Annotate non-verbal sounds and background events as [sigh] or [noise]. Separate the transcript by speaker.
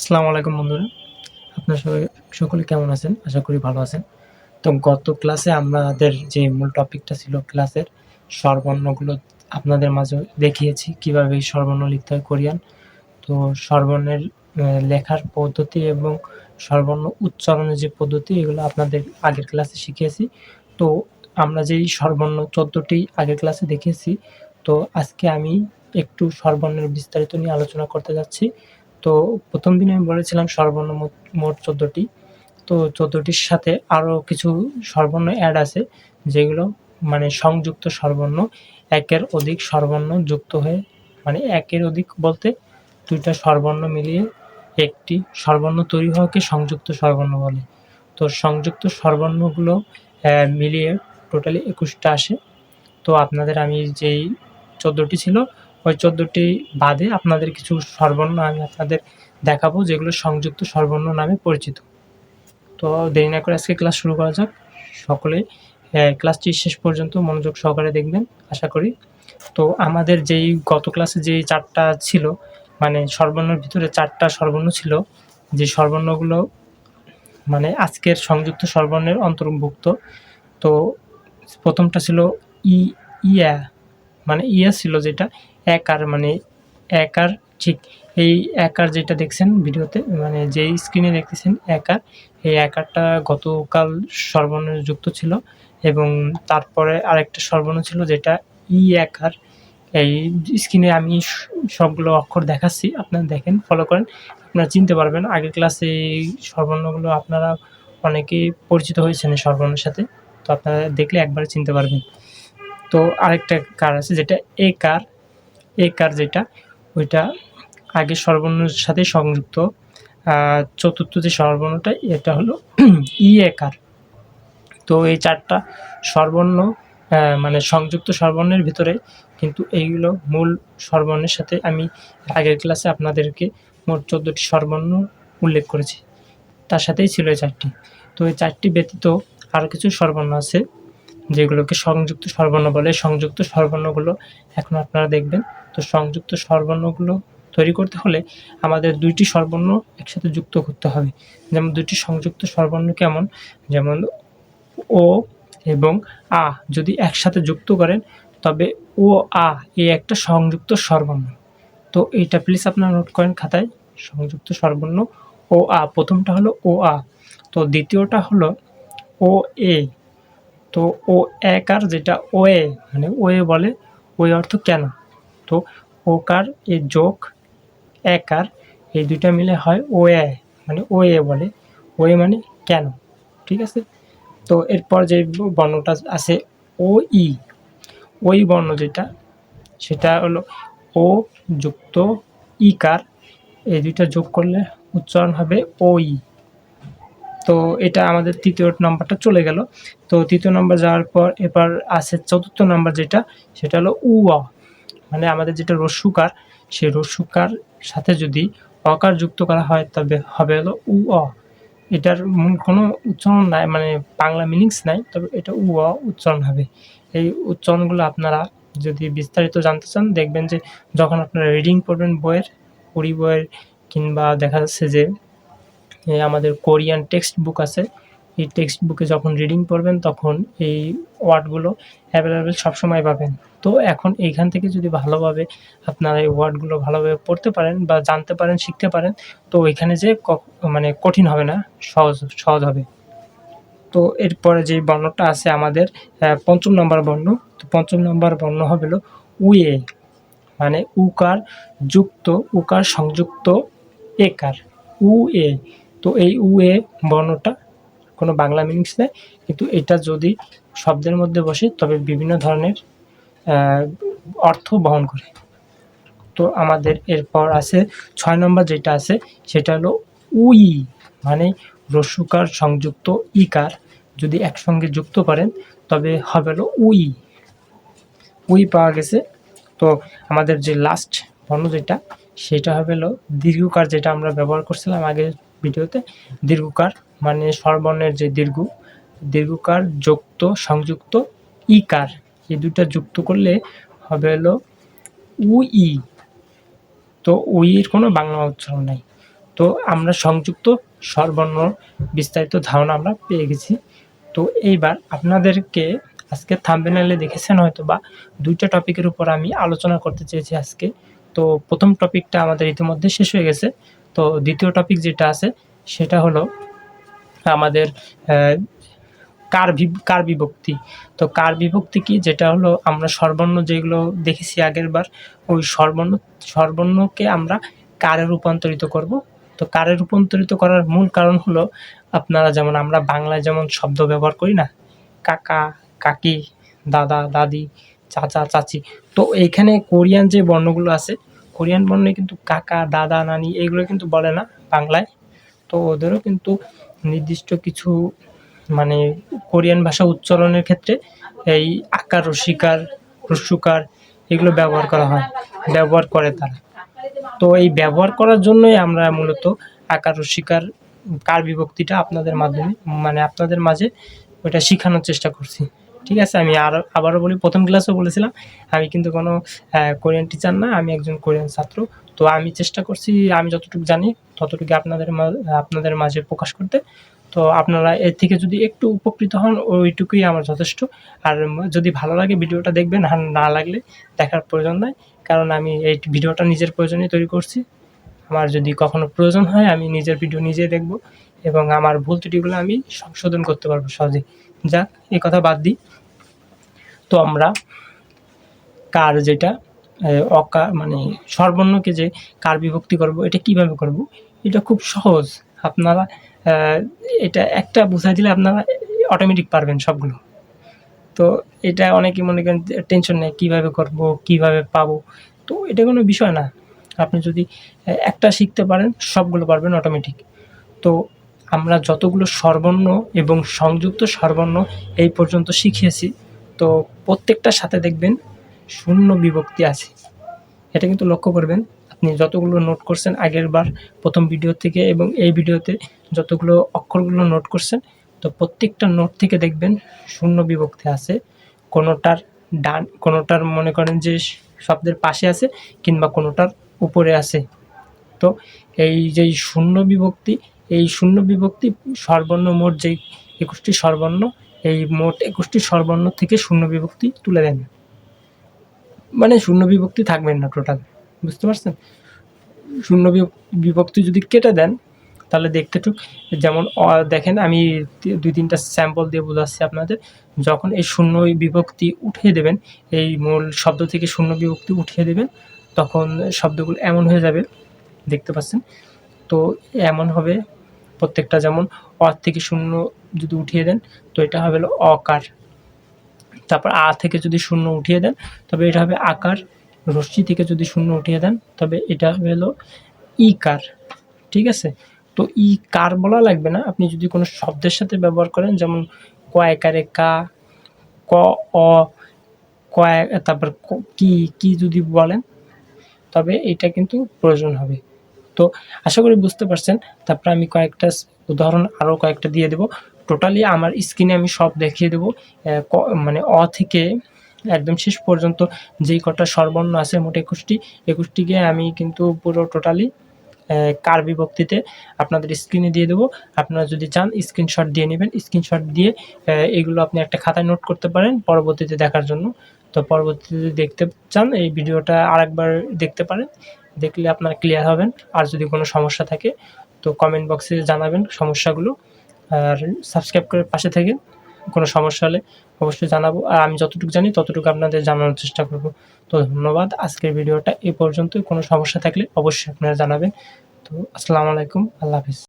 Speaker 1: আসসালামু আলাইকুম বন্ধুরা। আপনার সবাই সকলে কেমন আছেন? আশা করি ভালো আছেন। তো গত ক্লাসে আমাদের যে মূল টপিকটা ছিল ক্লাসের স্বরবর্ণগুলো আপনাদের মাঝে দেখিয়েছি কীভাবে এই স্বরবর্ণ লিখতে হয় কোরিয়ান। তো স্বরবর্ণের আহ, লেখার পদ্ধতি এবং স্বরবর্ণ উচ্চারণের যে পদ্ধতি এগুলো আপনাদের আগের ক্লাসে শিখিয়েছি। তো আমরা যেই স্বরবর্ণ চোদ্দোটি আগের ক্লাসে দেখিয়েছি তো আজকে আমি একটু স্বরবর্ণের বিস্তারিত নিয়ে আলোচনা করতে যাচ্ছি। তো প্রথম দিনে আমি বলেছিলাম স্বরবর্ণ মোট চোদ্দোটি। তো চোদ্দোটির সাথে আরও কিছু স্বরবর্ণ অ্যাড আছে যেগুলো মানে সংযুক্ত স্বরবর্ণ একের অধিক স্বরবর্ণ যুক্ত হয়ে মানে একের অধিক বলতে দুইটা স্বরবর্ণ মিলিয়ে একটি স্বরবর্ণ তৈরি হওয়াকে সংযুক্ত স্বরবর্ণ বলে। তো সংযুক্ত স্বরবর্ণগুলো আহ, মিলিয়ে টোটালি একুশটা আসে। তো আপনাদের আমি যেই চোদ্দোটি ছিল ওই চোদ্দোটি বাদে আপনাদের কিছু স্বরবর্ণ আমি আপনাদের দেখাবো, যেগুলো সংযুক্ত স্বরবর্ণ নামে পরিচিত। তো দেরি না করে আজকে ক্লাস শুরু করা যাক। সকলে ক্লাসটি শেষ পর্যন্ত মনোযোগ সহকারে দেখবেন, আশা করি। তো আমাদের যেই গত ক্লাসে যেই চারটা ছিল মানে স্বরবর্ণের ভিতরে চারটা স্বরবর্ণ ছিল, যে স্বরবর্ণগুলো মানে আজকের সংযুক্ত স্বরবর্ণের অন্তর্ভুক্ত, তো প্রথমটা ছিল ই, ইয়া মানে ইয়া ছিল যেটা একার মানে একার, ঠিক, এই একার যেটা দেখছেন ভিডিওতে মানে যেই স্ক্রিনে দেখতেছেন একার, এই একারটা গতকাল সর্বর্ণ যুক্ত ছিল এবং তারপরে আরেকটা সর্বর্ণ ছিল যেটা ই একার। এই স্ক্রিনে আমি সবগুলো অক্ষর দেখাচ্ছি, আপনারা দেখেন ফলো করেন, আপনারা চিনতে পারবেন। আগের ক্লাসে এই সর্বর্ণগুলো আপনারা অনেকেই পরিচিত হয়েছেন এই সর্বর্ণের সাথে, তো আপনারা দেখলে একবারে চিনতে পারবেন। তো আরেকটা কার আছে যেটা এ কার এ কার যেটা ওইটা আগে স্বরবর্ণের সাথে সংযুক্ত। চতুর্থ যে স্বরবর্ণটা এটা হলো [clears throat] ই একার তো এই চারটা স্বরবর্ণ আহ, মানে সংযুক্ত স্বরবর্ণের ভিতরে কিন্তু এইগুলো মূল স্বরবর্ণের সাথে আমি আগের ক্লাসে আপনাদেরকে মোট চোদ্দোটি স্বরবর্ণ উল্লেখ করেছি। তার সাথেই ছিল এই চারটি। তো এই চারটি ব্যতীত আরও কিছু স্বরবর্ণ আছে। যেগুলোকে সংযুক্ত স্বরবর্ণ বলে। সংযুক্ত স্বরবর্ণগুলো এখন আপনারা দেখবেন। তো সংযুক্ত স্বরবর্ণগুলো তৈরি করতে হলে আমাদের দুইটি স্বরবর্ণ একসাথে যুক্ত করতে হবে। যেমন দুইটি সংযুক্ত স্বরবর্ণ কেমন? যেমন ও এবং আ যদি একসাথে যুক্ত করেন, তবে ও, আ এই একটা সংযুক্ত স্বরবর্ণ। তো এইটা প্লিজ আপনারা নোট করেন খাতায়। সংযুক্ত স্বরবর্ণ ও আ। প্রথমটা হলো ও, আ। তো দ্বিতীয়টা হলো ও, এ। তো ও একার যেটা ও এ মানে ও এ বলে ওই অর্থ কেন? তো ওকার এ যোগ একার এই দুইটা মিলে হয় ও এ মানে ও এ বলে। ও এ মানে কেন? ঠিক আছে? তো এরপর যে বর্ণটা আছে ও ই ওই বর্ণ যেটা, সেটা হলো ও যুক্ত ইকার এই দুইটা যোগ করলে উচ্চারণ হবে ওই তো এটা আমাদের তৃতীয় নাম্বারটা চলে গেল। তো তৃতীয় নম্বর যাওয়ার পর এবার আছে চতুর্থ নম্বর যেটা, সেটা হলো উ অ মানে আমাদের যেটা রস্যুকার সেই রস্যুকার সাথে যদি অকার যুক্ত করা হয় তবে হবে হলো উ অ এটার কোনো উচ্চারণ নাই মানে বাংলা মিনিংস নাই, তবে এটা উ অ উচ্চারণ হবে। এই উচ্চারণগুলো আপনারা যদি বিস্তারিত জানতে চান, দেখবেন যে যখন আপনারা রিডিং পড়বেন বইয়ের কুড়ি বইয়ের, কিংবা দেখা যাচ্ছে যে আমাদের কোরিয়ান টেক্সট বুক আছে। এই টেক্সট বুকে যখন রিডিং পড়বেন, তখন এই ওয়ার্ডগুলো অ্যাভেলেবেল সবসময় পাবেন। তো এখন এইখান থেকে যদি ভালোভাবে আপনারা এই ওয়ার্ডগুলো ভালোভাবে পড়তে পারেন বা জানতে পারেন, শিখতে পারেন, তো এখানে যে মানে কঠিন হবে না, সহজ সহজ হবে। তো এরপরে যে বর্ণটা আছে আমাদের পঞ্চম নম্বর বর্ণ, তো পঞ্চম নম্বর বর্ণ হবে উয়ে মানে উকার যুক্ত, উকার সংযুক্ত, একার উ এ তো এই উ এ বর্ণটা কোনো বাংলা মিনিংস নেই। কিন্তু এটা যদি শব্দের মধ্যে বসে, তবে বিভিন্ন ধরনের অর্থ বহন করে। তো আমাদের এরপর আছে, ছয় নম্বর যেটা আছে, সেটা হলো উই মানে রস্যুকার সংযুক্ত ইকার। যদি একসঙ্গে যুক্ত করেন, তবে হবে হলো উই। উই পাওয়া গেছে। তো আমাদের যে লাস্ট বর্ণ যেটা, সেটা হবে হলো দীর্ঘকার যেটা আমরা ব্যবহার করছিলাম আগের ভিডিওতে দীর্ঘকার মানে স্বরবর্ণের যে দীর্ঘ, দীর্ঘকার, যুক্ত, সংযুক্ত, ইকার, এই দুটা যুক্ত করলে হবে হলো উই। তো উইয়ের কোনো বাংলা উচ্চারণ নাই। তো আমরা সংযুক্ত স্বরবর্ণ বিস্তারিত ধারণা আমরা পেয়ে গেছি। তো এইবার আপনাদেরকে আজকে থাম্বনেলে দেখেছেন হয়তো বা দুইটা টপিকের উপর আমি আলোচনা করতে চেয়েছি আজকে। তো প্রথম টপিকটা আমাদের ইতিমধ্যে শেষ হয়ে গেছে। তো দ্বিতীয় টপিক যেটা আছে, সেটা হলো আমাদের কার কার বিভক্তি। তো কার বিভক্তি কি? যেটা হলো আমরা সর্বর্ণ যেগুলো দেখেছি আগের বার ওই স্বরবর্ণ সর্বর্ণকে আমরা কারে রূপান্তরিত করব। তো কারে রূপান্তরিত করার মূল কারণ হলো আপনারা যেমন, আমরা বাংলায় যেমন শব্দ ব্যবহার করি না, কাকা, কাকি, দাদা, দাদি, চাচা, চাচি, তো এইখানে কোরিয়ান যে বর্ণগুলো আছে কোরিয়ান বর্ণে কিন্তু কাকা, দাদা, নানি এগুলো কিন্তু বলে না বাংলায়। তো ওদেরও কিন্তু নির্দিষ্ট কিছু মানে কোরিয়ান ভাষা উচ্চারণের ক্ষেত্রে এই আকার, রসিকার হ্রস্বকার এগুলো ব্যবহার করা হয়, ব্যবহার করে তারা। তো এই ব্যবহার করার জন্যই আমরা মূলত আকার, রসিকার কার বিভক্তিটা আপনাদের মাধ্যমে মানে আপনাদের মাঝে ওটা শেখানোর চেষ্টা করছি। ঠিক আছে, আমি আর, আবারও বলি, প্রথম ক্লাসেও বলেছিলাম, আমি কিন্তু কোনো কোরিয়ান টিচার না, আমি একজন কোরিয়ান ছাত্র। তো আমি চেষ্টা করছি, আমি যতটুকু জানি ততটুকু আপনাদের আপনাদের মাঝে প্রকাশ করতে। তো আপনারা এর থেকে যদি একটু উপকৃত হন, ওইটুকুই আমার যথেষ্ট। আর যদি ভালো লাগে ভিডিওটা দেখবেন, আর না লাগলে দেখার প্রয়োজন নাই। কারণ আমি এই ভিডিওটা নিজের প্রয়োজনে তৈরি করছি। আমার যদি কখনো প্রয়োজন হয়, আমি নিজের ভিডিও নিজেই দেখব এবং আমার ভুল ত্রুটিগুলো আমি সংশোধন করতে পারব সহজে যাক এই কথা বাদ দিই তো আমরা কার যেটা অকা মানে স্বরবর্ণকে যে কার বিভক্তি করব, এটা কীভাবে করব, এটা খুব সহজ। আপনারা এটা একটা বুঝাই দিলে আপনারা অটোমেটিক পারবেন সবগুলো। তো এটা অনেকে মনে করেন টেনশন নেই, কীভাবে করব, কীভাবে পাবো। তো এটা কোনো বিষয় না। আপনি যদি একটা শিখতে পারেন, সবগুলো পারবেন অটোমেটিক তো আমরা যতগুলো স্বরবর্ণ এবং সংযুক্ত স্বরবর্ণ এই পর্যন্ত শিখিয়েছি, তো প্রত্যেকটার সাথে দেখবেন শূন্য বিভক্তি আছে। এটা কিন্তু লক্ষ্য করবেন, আপনি যতগুলো নোট করছেন আগের বার, প্রথম ভিডিও থেকে এবং এই ভিডিওতে যতগুলো অক্ষরগুলো নোট করছেন, তো প্রত্যেকটা নোট থেকে দেখবেন শূন্য বিভক্তি আছে। কোনোটার ডান, কোনোটার মনে করেন যে শব্দের পাশে আছে কিংবা কোনোটার উপরে আছে। তো এই যে শূন্য বিভক্তি এই শূন্য বিভক্তি সর্বর্ণ মোট যেই একুশটি সর্বর্ণ, এই মোট একুশটি সর্বর্ণ থেকে শূন্য বিভক্তি তুলে দেন। মানে শূন্য বিভক্তি থাকবেন না টোটাল বুঝতে পারছেন? শূন্য বিভক্তি যদি কেটে দেন, তাহলে দেখতে টুক, যেমন দেখেন আমি দুই তিনটা স্যাম্পল দিয়ে বোঝাচ্ছি আপনাদের। যখন এই শূন্য বিভক্তি উঠিয়ে দেবেন, এই মূল শব্দ থেকে শূন্য বিভক্তি উঠিয়ে দেবেন, তখন শব্দগুলো এমন হয়ে যাবে, দেখতে পাচ্ছেন? তো এমন হবে প্রত্যেকটা যেমন অ থেকে শূন্য যদি উঠিয়ে দেন, তো এটা হবে অকার। তারপর আ থেকে যদি শূন্য উঠিয়ে দেন, তবে এটা হবে আকার। রশ্মি থেকে যদি শূন্য উঠিয়ে দেন, তবে এটা হবে হলো ইকার। ঠিক আছে? তো ই কার বলা লাগবে না। আপনি যদি কোনো শব্দের সাথে ব্যবহার করেন, যেমন কয়কারে কা, ক, অ, কয়, তারপর ক- কি কি যদি বলেন, তবে এটা কিন্তু প্রয়োজন হবে। তো আশা করি বুঝতে পারছেন। তারপরে আমি কয়েকটা উদাহরণ আরও কয়েকটা দিয়ে দেবো। টোটালি আমার স্ক্রিনে আমি সব দেখিয়ে দেবো। মানে অ থেকে একদম শেষ পর্যন্ত যেই কটা সর্বর্ণ আছে মোট একুশটি। একুশটিকে আমি কিন্তু পুরো টোটালি কার বিভক্তিতে আপনাদের স্ক্রিনে দিয়ে দেবো। আপনারা যদি চান স্ক্রিনশট দিয়ে নেবেন। স্ক্রিনশট দিয়ে এগুলো আপনি একটা খাতায় নোট করতে পারেন পরবর্তীতে দেখার জন্য। তো পরবর্তীতে দেখতে চান, এই ভিডিওটা আরেকবার দেখতে পারেন। দেখলে আপনার ক্লিয়ার হবেন। আর যদি কোনো সমস্যা থাকে, তো কমেন্ট বক্সে জানাবেন সমস্যাগুলো। আর সাবস্ক্রাইব করে পাশে থাকেন। কোনো সমস্যা হলে অবশ্যই জানাব। আর আমি যতটুকু জানি ততটুকু আপনাদের জানানোর চেষ্টা করব। তো ধন্যবাদ। আজকের ভিডিওটা এ পর্যন্তই। কোনো সমস্যা থাকলে অবশ্যই আপনারা জানাবেন। তো আসসালামু আলাইকুম। আল্লাহ হাফিজ।